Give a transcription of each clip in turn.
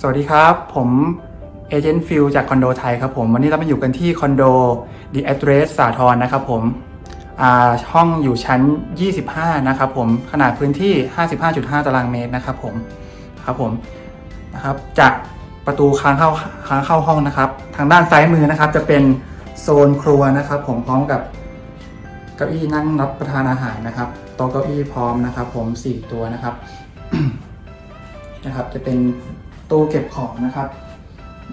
สวัสดีครับ ผมเอเจนต์ฟิลจากคอนโดไทยครับผม วันนี้เรามาอยู่กันที่คอนโด The Address สาทรนะครับผมห้องอยู่ชั้น 25 นะครับผม ขนาดพื้นที่ 55.5 ตารางเมตรนะครับผมครับผมนะครับจากประตูค้างเข้าค้างเข้าห้องนะครับ ทางด้านซ้ายมือนะครับ จะเป็นโซนครัวนะครับ ผมพร้อมกับเก้าอี้นั่งรับประทานอาหารนะครับโต๊ะเก้าอี้พร้อมนะครับ ผม4ตัวนะครับนะครับ จะเป็น ตู้เก็บของนะครับ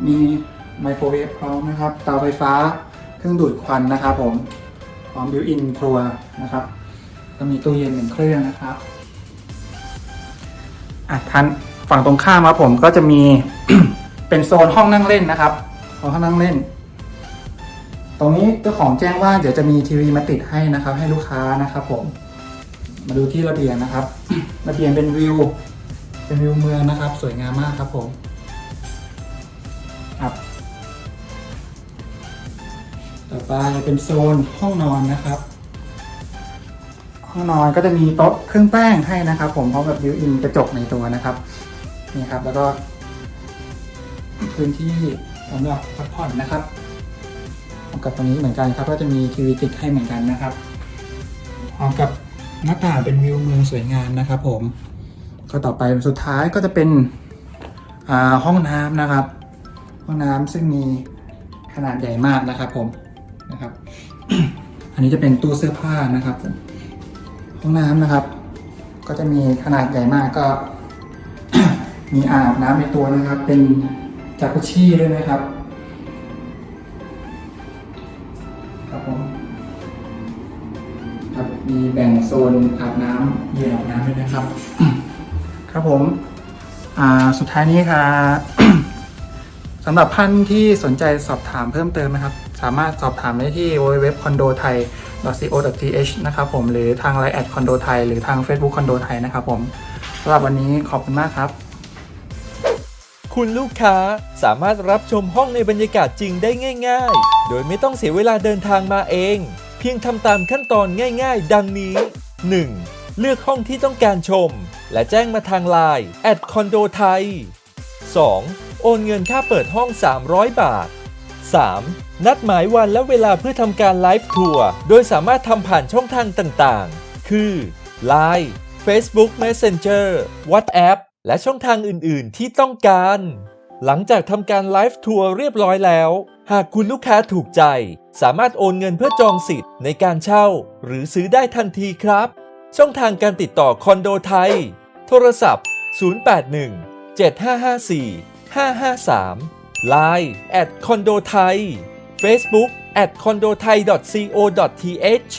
มีไมโครเวฟพร้อมนะครับ เตาไฟฟ้า เครื่องดูดควันนะครับผม พร้อมบิวอินครัวนะครับ ก็มีตู้เย็นหนึ่งเครื่องนะครับอะทันฝั่งตรงข้ามครับผมก็จะมีเป็นโซนห้องนั่งเล่นนะครับห้องนั่งเล่น ตรงนี้เจ้าของแจ้งว่าเดี๋ยวจะมีทีวีมาติดให้นะครับ ให้ลูกค้านะครับผม มาดูที่ระเบียงนะครับ ระเบียงเป็นวิว เป็นวิวเมืองนะครับ สวยงามมากครับผมครับต่อไปเป็นโซนห้องนอนนะครับ ห้องนอนก็จะมีโต๊ะเครื่องแป้งให้นะครับ ผมพร้อมกับวิวอินกระจกในตัวนะครับนี่ครับ แล้วก็ พื้นที่สำหรับพักผ่อนนะครับพร้อมกับตรงนี้เหมือนกันครับ ก็จะมีทีวีติดให้เหมือนกันนะครับพร้อมกับหน้าต่างเป็นวิวเมืองสวยงามนะครับ ผม็ต่อไปสุดท้ายก็จะเป็นห้องน้ำนะครับ ห้องน้ำซึ่งมีขนาดใหญ่มากนะครับผมนะครับ อันนี้จะเป็นตู้เสื้อผ้านะครับผมห้องน้ำนะครับ ก็จะมีขนาดใหญ่มากก็ มีอ่างอาบน้ำในตัวนะครับ เป็นจากุชชี่ด้วยนะครับครับผมครับมีแบ่งโซนอาบน้ำเย็นอาบน้ำด้วยนะครับ ครับผมสุดท้ายนี้ค่ะสำหรับท่านที่สนใจสอบถามเพิ่มเติมนะครับ สามารถสอบถามได้ที่ www.condothai.co.th นะครับผมหรือทาง Line แอดคอนโดไทยหรือทาง Facebook คอนโดไทยนะครับผมสำหรับวันนี้ขอบคุณมากครับ คุณลูกค้าสามารถรับชมห้องในบรรยากาศจริงได้ง่าย ๆ โดยไม่ต้องเสียเวลาเดินทางมาเอง เพียงทำตามขั้นตอนง่าย ๆ ดังนี้ 1. เลือกห้องที่ต้องการชม และแจ้งมาทางไลน์แอดคอนโดไทย 2. โอนเงินค่าเปิดห้อง 300 บาท 3. นัดหมายวันและเวลาเพื่อทำการไลฟ์ทัวร์ โดยสามารถทำผ่านช่องทางต่างๆ คือ Line Facebook Messenger WhatsApp และช่องทางอื่นๆ ที่ต้องการ หลังจากทำการไลฟ์ทัวร์เรียบร้อยแล้ว หากคุณลูกค้าถูกใจ สามารถโอนเงินเพื่อจองสิทธิ์ในการเช่า หรือซื้อได้ทันทีครับ ช่องทางการติดต่อคอนโดไทย โทรศัพท์ 081 7554 553 Line แอดคอนโดไทย Facebook at condothai.co.th